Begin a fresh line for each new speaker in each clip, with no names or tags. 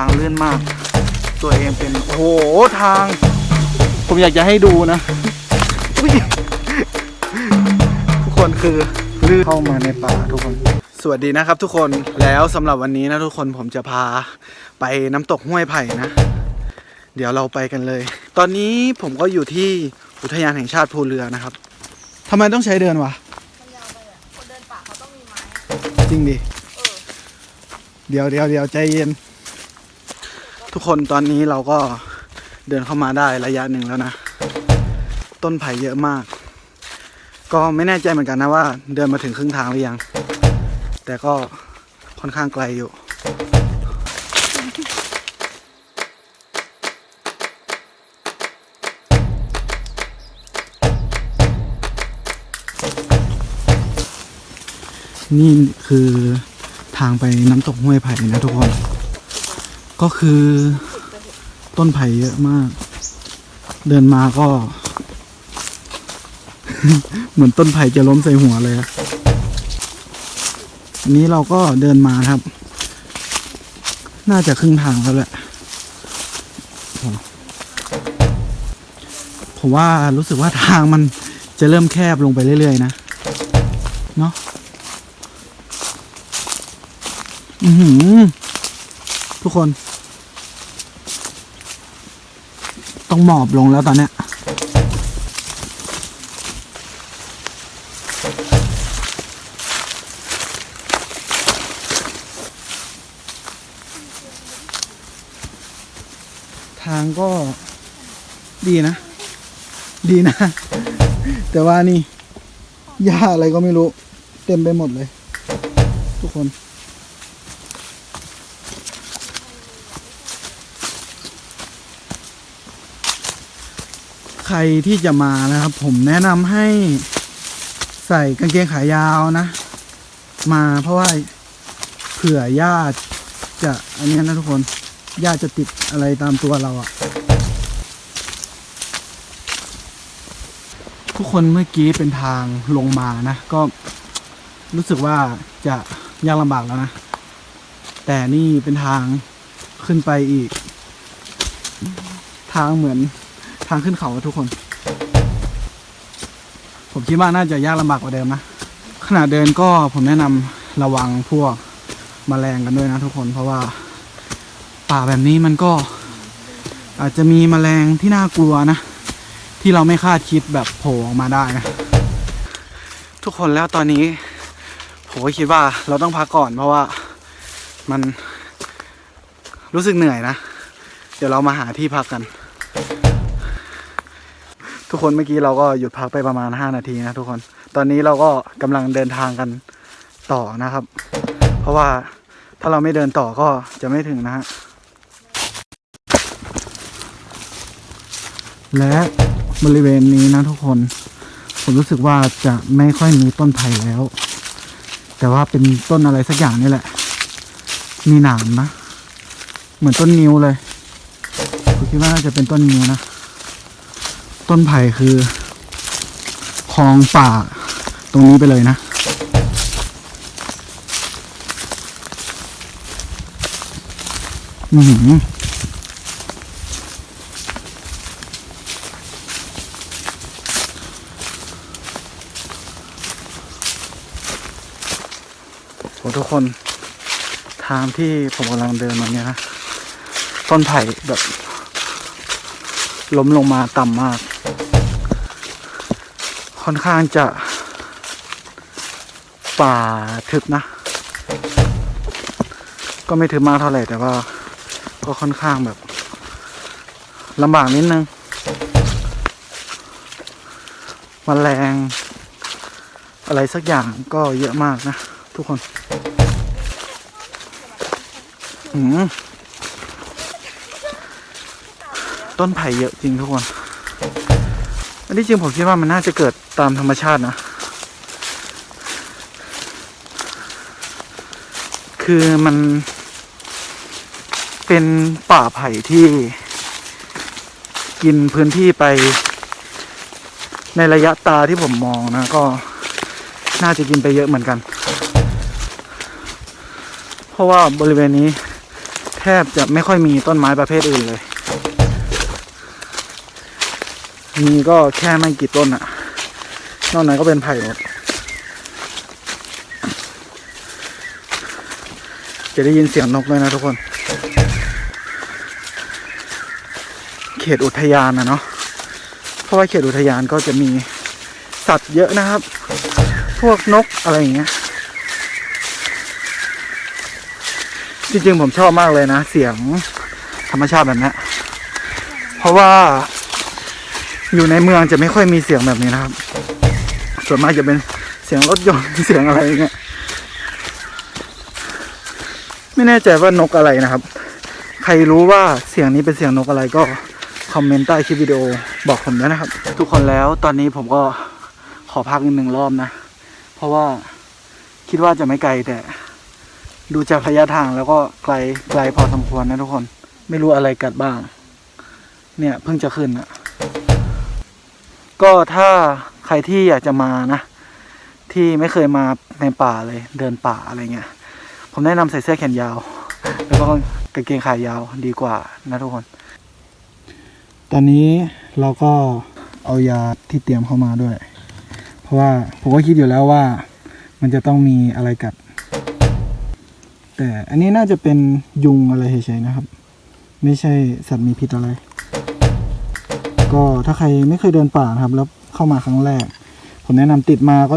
างเลื่อนมาก ตัวเองเป็นโอ้โหทาง ผมอยากจะให้ดูนะอุ๊ยทุกคนคือลื่นเข้ามาในป่าทุกคน สวัสดีนะครับทุกคนแล้วสำหรับวันนี้นะทุกคนผมจะพาไปน้ำตกห้วยไผ่นะ เดี๋ยวเราไปกันเลย ตอนนี้ผมก็อยู่ที่อุทยานแห่งชาติภูเรือนะครับทำไมต้องใช้เดินวะ
มันยาวไปอะคนเดินป่าเขาต้องมีไม้
จริงดิ
เออ
เดี๋ยวเดี๋ยวเดี๋ยวใจเย็น ทุกคนตอนนี้เราก็เดินเข้ามาได้ระยะหนึ่งแล้วนะ ต้นไผ่เยอะมาก ก็ไม่แน่ใจเหมือนกันนะว่า เดินมาถึงครึ่งทางหรือยัง แต่ก็ค่อนข้างไกลอยู่นี่คือทางไปน้ำตกห้วยไผ่นะทุกคน ก็คือต้นไผ่เยอะมาก เดินมาก็ เหมือนต้นไผ่จะล้มใส่หัวเลยอะอันนี้เราก็เดินมาครับ น่าจะครึ่งทางแล้วแหละ ผมว่ารู้สึกว่าทางมันจะเริ่มแคบลงไปเรื่อย ๆ นะ เนาะอือหือ ทุกคน ต้องหมอบลงแล้วตอนเนี้ยทางก็ดีนะ ดีนะ แต่ว่านี่หญ้าอะไรก็ไม่รู้ เต็มไปหมดเลย ทุกคน ใครที่จะมานะครับ ผมแนะนำให้ใส่กางเกงขายาวนะ มาเพราะว่าเผื่อญาติจะอันนี้นะทุกคนญาติจะติดอะไรตามตัวเราอะทุกคนเมื่อกี้เป็นทางลงมานะ ก็รู้สึกว่าจะยากลำบากแล้วนะ แต่นี่เป็นทางขึ้นไปอีก ทางเหมือน ทางขึ้นเขาทุกคน ผมคิดว่าน่าจะยากลำบากกว่าเดิมนะขณะเดินก็ผมแนะนำระวังพวกมแมลงกันด้วยนะทุกคนเพราะว่า ป่าแบบนี้มันก็ อาจจะมีแมลงที่น่ากลัวนะ ที่เราไม่คาดคิดแบบโผล่ออกมาได้นะ ทุกคนแล้วตอนนี้ผมก็คิดว่าเราต้องพักก่อนเพราะว่ามันรู้สึกเหนื่อยนะ เดี๋ยวเรามาหาที่พักกัน ทุกคนเมื่อกี้เราก็หยุดพักไปประมาณ 5 นาทีนะทุกคน ตอนนี้เราก็กำลังเดินทางกันต่อนะครับ เพราะว่าถ้าเราไม่เดินต่อก็จะไม่ถึงนะฮะ และบริเวณนี้นะทุกคน ผมรู้สึกว่าจะไม่ค่อยมีต้นไผ่แล้ว แต่ว่าเป็นต้นอะไรสักอย่างนี่แหละ มีหนามนะ เหมือนต้นนิ้วเลยผมคิดว่าน่าจะเป็นต้นนิ้วนะ ต้นไผ่คือคลองป่าตรงนี้ไปเลยนะ อือหือโอ้ทุกคน ทางที่ผมกำลังเดินมาเนี่ยนะ ต้นไผ่แบบ ล้มลงมาต่ำมาก ค่อนข้างจะ ป่าทึบนะ ก็ไม่ทึบมากเท่าไหร่แต่ว่า ก็ค่อนข้างแบบลำบากนิดนึงมแมลงอะไรสักอย่างก็เยอะมากนะ ทุกคน อืม ต้นไผ่เยอะจริงทุกคน อันที่จริงผมคิดว่ามันน่าจะเกิดตามธรรมชาตินะ คือมัน เป็นป่าไผ่ที่กินพื้นที่ไป ในระยะตาที่ผมมองนะ ก็น่าจะกินไปเยอะเหมือนกัน เพราะว่าบริเวณนี้แทบจะไม่ค่อยมีต้นไม้ประเภทอื่นเลย มีก็แค่ไม่กี่ต้นอะนอกนั้นก็เป็นไผ่หมด จะได้ยินเสียงนกเลยนะทุกคน เขตอุทยานนะเนาะ เพราะว่าเขตอุทยานก็จะมีสัตว์เยอะนะครับ พวกนกอะไรอย่างเงี้ย จริงๆผมชอบมากเลยนะ เสียงธรรมชาติแบบนี้เพราะว่า อยู่ในเมืองจะไม่ค่อยมีเสียงแบบนี้นะครับ ส่วนมากจะเป็นเสียงรถยนต์เสียงอะไรอย่างเงี้ย ไม่แน่ใจว่านกอะไรนะครับ ใครรู้ว่าเสียงนี้เป็นเสียงนกอะไรก็คอมเมนต์ใต้คลิปวิดีโอบอกผมด้วยนะครับ ทุกคนแล้วตอนนี้ผมก็ขอพักอีกหนึ่งรอบนะ เพราะว่าคิดว่าจะไม่ไกลแต่ ดูจากระยะทางแล้วก็ไกลไกลพอสมควรนะทุกคน ไม่รู้อะไรกัดบ้าง เนี่ยเพิ่งจะขึ้นอะ ก็ถ้าใครที่อยากจะมานะ ที่ไม่เคยมาในป่าเลยเดินป่าอะไรเงี้ย ผมแนะนำใส่เสื้อแขนยาว แล้วก็กางเกงขายาวดีกว่านะทุกคน ตอนนี้เราก็เอายาที่เตรียมเข้ามาด้วย เพราะว่าผมก็คิดอยู่แล้วว่า มันจะต้องมีอะไรกัด แต่อันนี้น่าจะเป็นยุงอะไรเฉยๆนะครับ ไม่ใช่สัตว์มีพิษอะไร ก็ถ้าใครไม่เคยเดินป่านะครับ แล้วเข้ามาครั้งแรก ผมแนะนำติดมาก็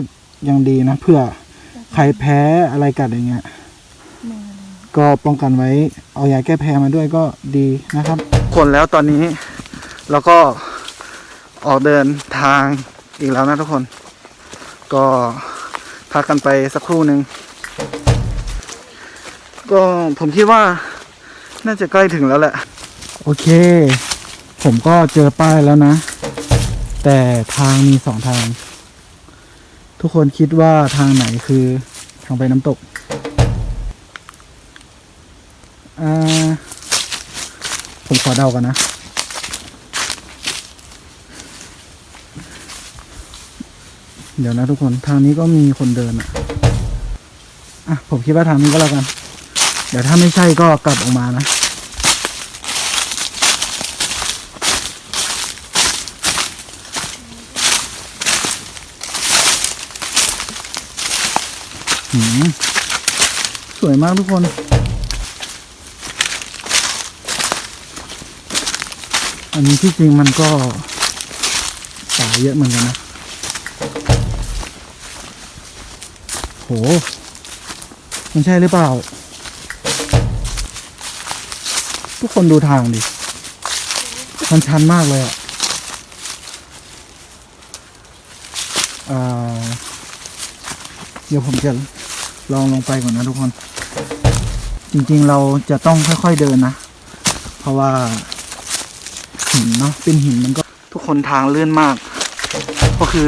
ยังดีนะเพื่อใครแพ้อะไรกัดอย่างเงี้ยก็ป้องกันไว้เอายาแก้แพ้มาด้วยก็ดีนะครับ คนแล้วตอนนี้เราก็ออกเดินทางอีกแล้วนะทุกคน ก็พักกันไปสักครู่หนึ่งก็ผมคิดว่าน่าจะใกล้ถึงแล้วแหละ โอเค ผมก็เจอป้ายแล้วนะ แต่ทางมีสองทาง ทุกคนคิดว่าทางไหนคือทางไปน้ำตกอ่าผมขอเดากันนะ เดี๋ยวนะทุกคนทางนี้ก็มีคนเดินอะอะ ผมคิดว่าทางนี้ก็แล้วกัน เดี๋ยวถ้าไม่ใช่ก็กลับออกมานะ สวยมากทุกคน อันนี้ที่จริงมันก็สายเยอะเหมือนกันนะ โห มันใช่หรือเปล่า ทุกคนดูทางดิ มันชันมากเลยอะอ่าเดี๋ยวผมจะ ลองลงไปก่อนนะทุกคน จริงๆเราจะต้องค่อยๆเดินนะ เพราะว่าหินเนาะเป็นหินมันก็ทุกคนทางเลื่อนมาก ก็คือ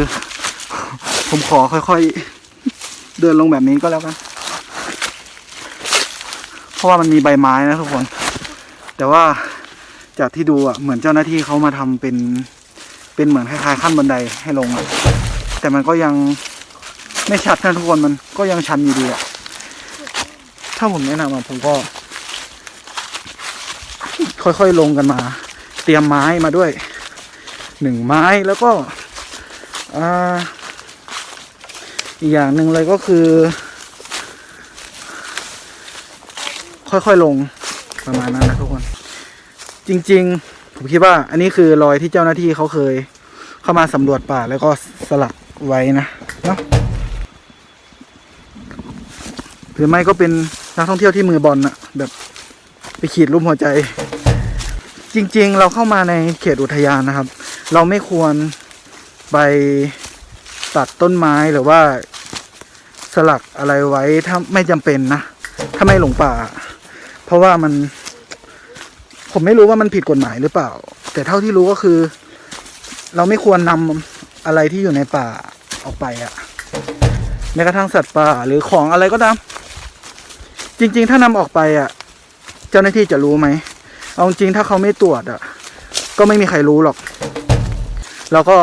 ผมขอค่อยๆ เดินลงแบบนี้ก็แล้วกันเพราะว่ามันมีใบไม้นะทุกคน แต่ว่าจากที่ดูอะเหมือนเจ้าหน้าที่เขามาทำเป็น เป็นเหมือนคล้ายๆขั้นบันไดให้ลงอะแต่มันก็ยัง ไม่ชัดนะทุกคนมันก็ยังชันอยู่ดีอะถ้าผมแนะนำอะผมก็ ค่อยๆลงกันมา เตรียมไม้มาด้วยหนึ่งไม้แล้วก็อีกอย่างหนึ่งเลยก็คือ ค่อยๆลงประมาณนั้นนะทุกคน จริง ๆ ผมคิดว่า อันนี้คือรอยที่เจ้าหน้าที่เขาเคย เข้ามาสำรวจป่าแล้วก็สลักไว้นะเนาะ หรือไม่ก็เป็นนักท่องเที่ยวที่มือบอลน่ะแบบไปขีดรูปหัวใจ จริงๆ เราเข้ามาในเขตอุทยานนะครับ เราไม่ควรไปตัดต้นไม้หรือว่าสลักอะไรไว้ถ้าไม่จำเป็นนะ ถ้าไม่หลงป่า เพราะว่ามัน ผมไม่รู้ว่ามันผิดกฎหมายหรือเปล่า แต่เท่าที่รู้ก็คือ เราไม่ควรนำอะไรที่อยู่ในป่าออกไปอะแม้กระทั่งสัตว์ป่าหรือของอะไรก็ตาม จริง ๆ ถ้านำออกไปอะ เจ้าหน้าที่จะรู้ไหมเอาจริงถ้าเขาไม่ตรวจอะ ก็ไม่มีใครรู้หรอก แล้วก็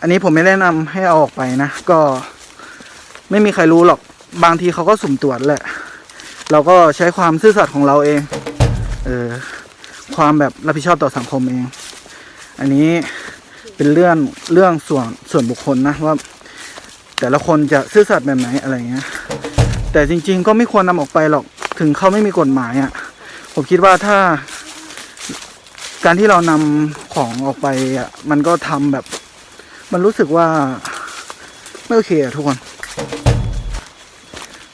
อันนี้ผมไม่แนะนำให้เอาออกไปนะก็ไม่มีใครรู้หรอก บางทีเขาก็สุ่มตรวจแหละ เราก็ใช้ความซื่อสัตย์ของเราเอง เออ ความแบบรับผิดชอบต่อสังคมเอง อันนี้เป็นเรื่องเรื่องส่วนส่วนบุคคลนะว่า แต่ละคนจะซื่อสัตย์แบบไหนอะไรเงี้ย แต่จริง ๆ ก็ไม่ควรนำออกไปหรอก ถึงเขาไม่มีกฎหมายอะ่ะ ผมคิดว่าถ้า การที่เรานำของออกไปอะมันก็ทำแบบ มันรู้สึกว่าไม่โอเคอะทุกคน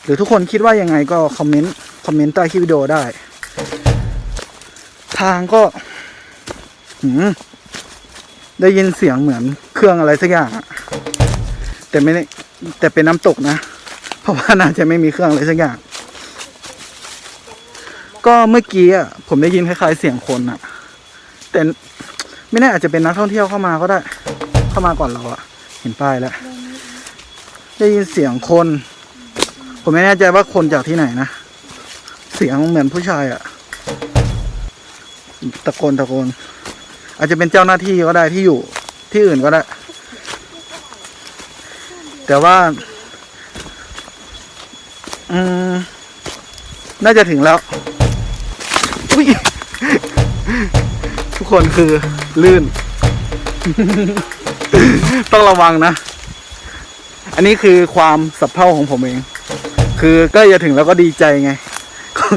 หรือทุกคนคิดว่ายังไงก็คอมเมนต์คอมเมนต์ใต้คลิปวิดีโอได้ ทางก็หืมได้ยินเสียงเหมือนเครื่องอะไรสักอย่างอะแต่ไม่ได้แต่เป็นน้ำตกนะ เพราะว่าน่าจะไม่มีเครื่องอะไรสักอย่าง ก็เมื่อกี้อะผมได้ยินคล้ายๆเสียงคนอะ แต่ไม่แน่อาจจะเป็นนักท่องเที่ยวเข้ามาก็ได้ เข้ามาก่อนเราอะ เห็นป้ายแล้วได้ยินเสียงคน ผมไม่แน่ใจว่าคนจากที่ไหนนะ เสียงเหมือนผู้ชายอะ ตะโกนตะโกน อาจจะเป็นเจ้าหน้าที่ก็ได้ที่อยู่ที่อื่นก็ได้ แต่ว่า อืม น่าจะถึงแล้ว อุ๊ยทุกคนคือลื่น ต้องระวังนะ อันนี้คือความสับเพร่าของผมเอง คือใกล้จะถึงแล้วก็ดีใจไง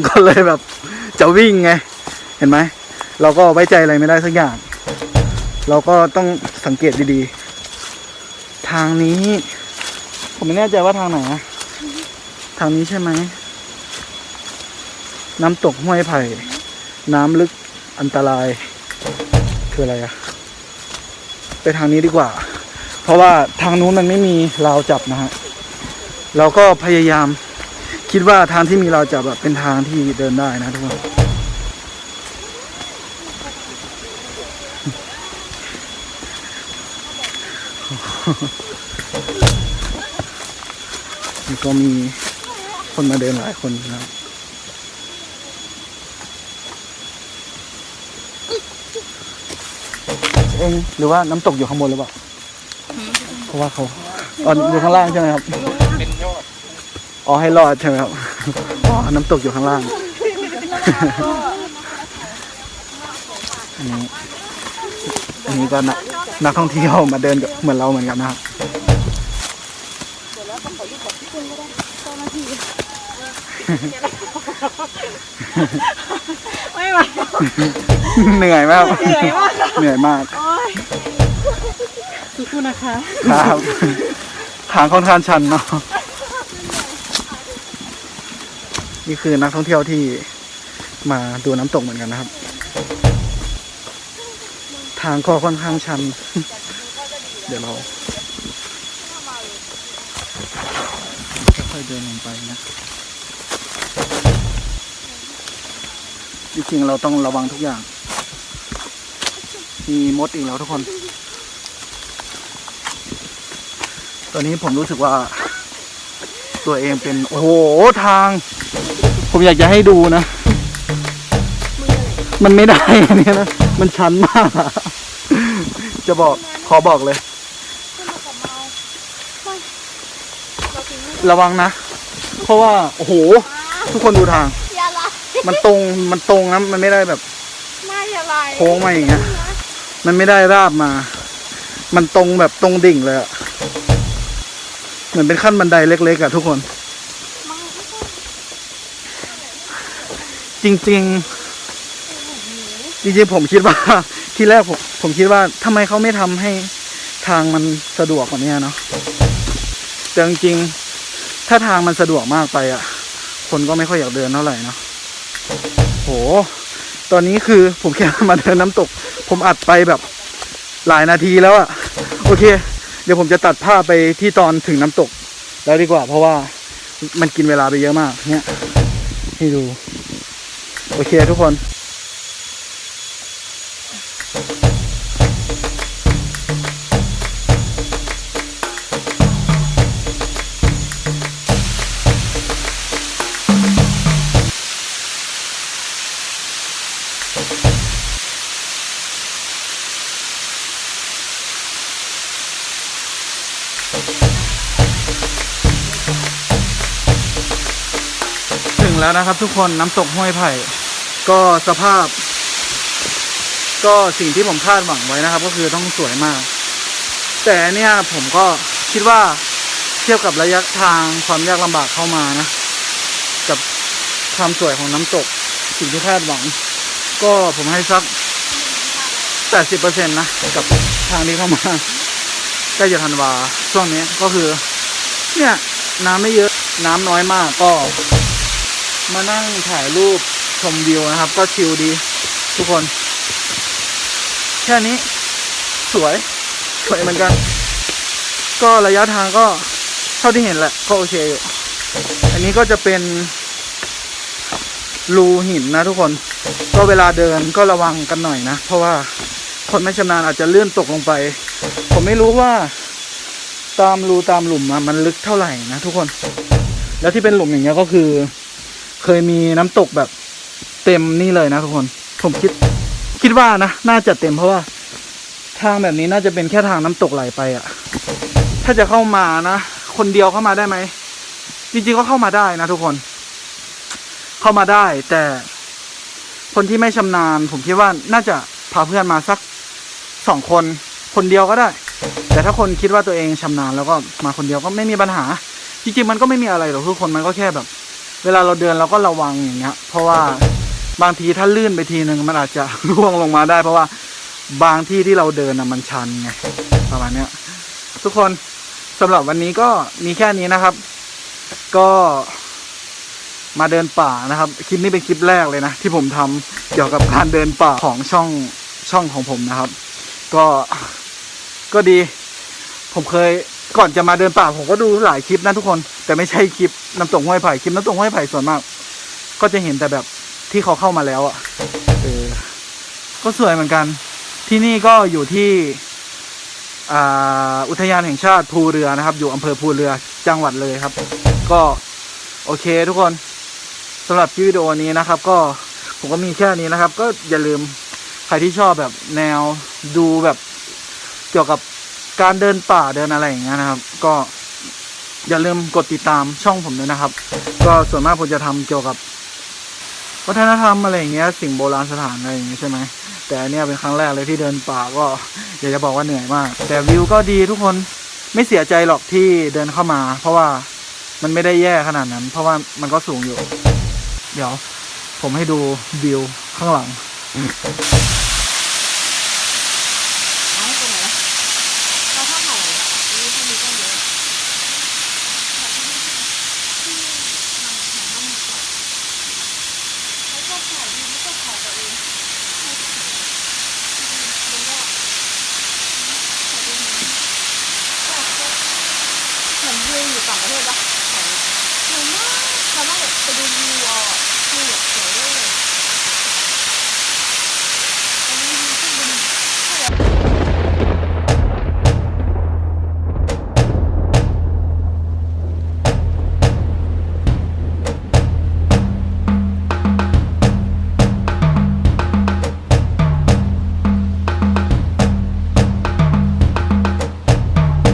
ก็เลยแบบ จะวิ่งไง เห็นไหม เราก็ไว้ใจอะไรไม่ได้สักอย่าง เราก็ต้องสังเกตดีๆ ทางนี้ ผมไม่แน่ใจว่าทางไหนนะทางนี้ใช่ไหม น้ำตกห้วยไผ่ น้ำลึกอันตราย คืออะไรอะไปทางนี้ดีกว่า เพราะว่าทางนู้นมันไม่มีราวจับนะฮะเราก็พยายามคิดว่าทางที่มีราวจับอะเป็นทางที่เดินได้นะทุกคนก็มีคนมาเดินหลายคนนะครับ เองหรือว่าน้ำตกอยู่ข้างบนหรือเปล่าเพราะว่าเขาอ๋ออยู่ข้างล่างใช่ไหมครับ
เป็นยอด
อ๋อให้รอดใช่ไหมครับอ๋อน้ำตกอยู่ข้างล่างอันนี้อันนี้ก็นักนักท่องเที่ยวมาเดินกับเหมือนเราเหมือนกันนะครับ
ไม่ไหว
เหนื่อยมาก
เหนื่อยมาก
เหนื่อยมาก
โอ้ยสู้ๆ นะคะ
ครับทางค่อนข้างชันเนาะนี่คือนักท่องเที่ยวที่มาดูน้ำตกเหมือนกันนะครับ ทางก็ค่อนข้างชัน เดี๋ยวเราค่อยๆเดินลงไปนะจริงๆเราต้องระวังทุกอย่าง มีมดอีกแล้วทุกคน ตอนนี้ผมรู้สึกว่า ตัวเองเป็น โอ้โหทาง ผมอยากจะให้ดูนะ มันไม่ได้อันเนี้ยนะ มันชันมากอะจะบอกขอบอกเลย ระวังนะ เพราะว่า โอ้โห ทุกคนดูทาง
อย่าละ
มันตรงมันตรงนะมันไม่ได้แบบ
ไม่อย่าละ
โค้งมาอย่างเงี้ย มันไม่ได้ราบมา มันตรงแบบตรงดิ่งเลยอะ เหมือนเป็นขั้นบันไดเล็กๆอะทุกคน จริง ๆ จริงๆผมคิดว่า ที่แรกผมผมคิดว่าทำไมเขาไม่ทำให้ทางมันสะดวกกว่านี้เนาะแต่จริงๆถ้าทางมันสะดวกมากไปอะคนก็ไม่ค่อยอยากเดินเท่าไหร่เนาะโห ตอนนี้คือผมแค่มาเดินน้ำตก ผมอัดไปแบบหลายนาทีแล้วอะโอเค เดี๋ยวผมจะตัดภาพไปที่ตอนถึงน้ำตกแล้วดีกว่า เพราะว่ามันกินเวลาไปเยอะมาก เนี่ยให้ดู โอเคทุกคน นะครับทุกคนน้ำตกห้วยไผ่ ก็สภาพ ก็สิ่งที่ผมคาดหวังไว้นะครับ ก็คือต้องสวยมาก แต่เนี่ยผมก็คิดว่าเทียบกับระยะทางความยากลำบากเข้ามานะ กับความสวยของน้ำตก สิ่งที่คาดหวัง ก็ผมให้สักแปดสิบเปอร์เซ็นต์นะ กับทางที่เข้ามาใกล้จะธันวาช่วงนี้ก็คือ เนี่ย น้ำไม่เยอะน้ำน้อยมากก็ มานั่งถ่ายรูปชมวิวนะครับ ก็ชิลดี ทุกคน แค่นี้สวย สวยเหมือนกัน ก็ระยะทางก็เท่าที่เห็นแหละ ก็โอเคอยู่ อันนี้ก็จะเป็นรูหินนะทุกคน ก็เวลาเดินก็ระวังกันหน่อยนะ เพราะว่าคนไม่ชำนาญอาจจะเลื่อนตกลงไป ผมไม่รู้ว่า ตามรูตามหลุมมันลึกเท่าไหร่นะทุกคน แล้วที่เป็นหลุมอย่างเงี้ยก็คือ เคยมีน้ำตกแบบเต็มนี่เลยนะทุกคน ผมคิด คิดว่านะ น่าจะเต็มเพราะว่า ทางแบบนี้น่าจะเป็นแค่ทางน้ำตกไหลไปอะถ้าจะเข้ามานะ คนเดียวเข้ามาได้ไหม จริงๆก็เข้ามาได้นะทุกคน เข้ามาได้ แต่คนที่ไม่ชำนาญ ผมคิดว่าน่าจะพาเพื่อนมาสักสองคน คนเดียวก็ได้ แต่ถ้าคนคิดว่าตัวเองชำนาญแล้วก็มาคนเดียวก็ไม่มีปัญหา จริงๆมันก็ไม่มีอะไรหรอกทุกคนมันก็แค่แบบ เวลาเราเดินเราก็ระวังอย่างเงี้ย เพราะว่าบางทีถ้าลื่นไปทีหนึ่งมันอาจจะร่วงลงมาได้ เพราะว่าบางที่ที่เราเดินนะมันชันไงประมาณเนี้ย ทุกคนสำหรับวันนี้ก็มีแค่นี้นะครับ ก็มาเดินป่านะครับ คลิปนี้เป็นคลิปแรกเลยนะ ที่ผมทำเกี่ยวกับการเดินป่าของช่องช่องของผมนะครับ ก็ก็ดี ผมเคย ก่อนจะมาเดินป่าผมก็ดูหลายคลิปนะทุกคน แต่ไม่ใช่คลิปน้ำตกห้วยไผ่คลิปน้ำตกห้วยไผ่ส่วนมาก ก็จะเห็นแต่แบบที่เขาเข้ามาแล้วอะเออก็สวยเหมือนกัน ที่นี่ก็อยู่ที่อ่าอุทยานแห่งชาติภูเรือนะครับ อยู่อำเภอภูเรือจังหวัดเลยครับ ก็โอเคทุกคนสำหรับคลิปวิดีโอนี้นะครับ ก็ผมก็มีแค่นี้นะครับ ก็อย่าลืมใครที่ชอบแบบแนวดูแบบเกี่ยวกับ การเดินป่าเดินอะไรอย่างเงี้ยนะครับ ก็อย่าลืมกดติดตามช่องผมด้วยนะครับ ก็ส่วนมากผมจะทำเกี่ยวกับ วัฒนธรรมอะไรอย่างเงี้ย สิ่งโบราณสถานอะไรอย่างเงี้ยใช่ไหมแต่เนี้ยเป็นครั้งแรกเลยที่เดินป่าก็อยากจะบอกว่าเหนื่อยมาก แต่วิวก็ดีทุกคนไม่เสียใจหรอกที่เดินเข้ามา เพราะว่ามันไม่ได้แย่ขนาดนั้น เพราะว่ามันก็สูงอยู่ เดี๋ยว ผมให้ดูวิวข้างหลัง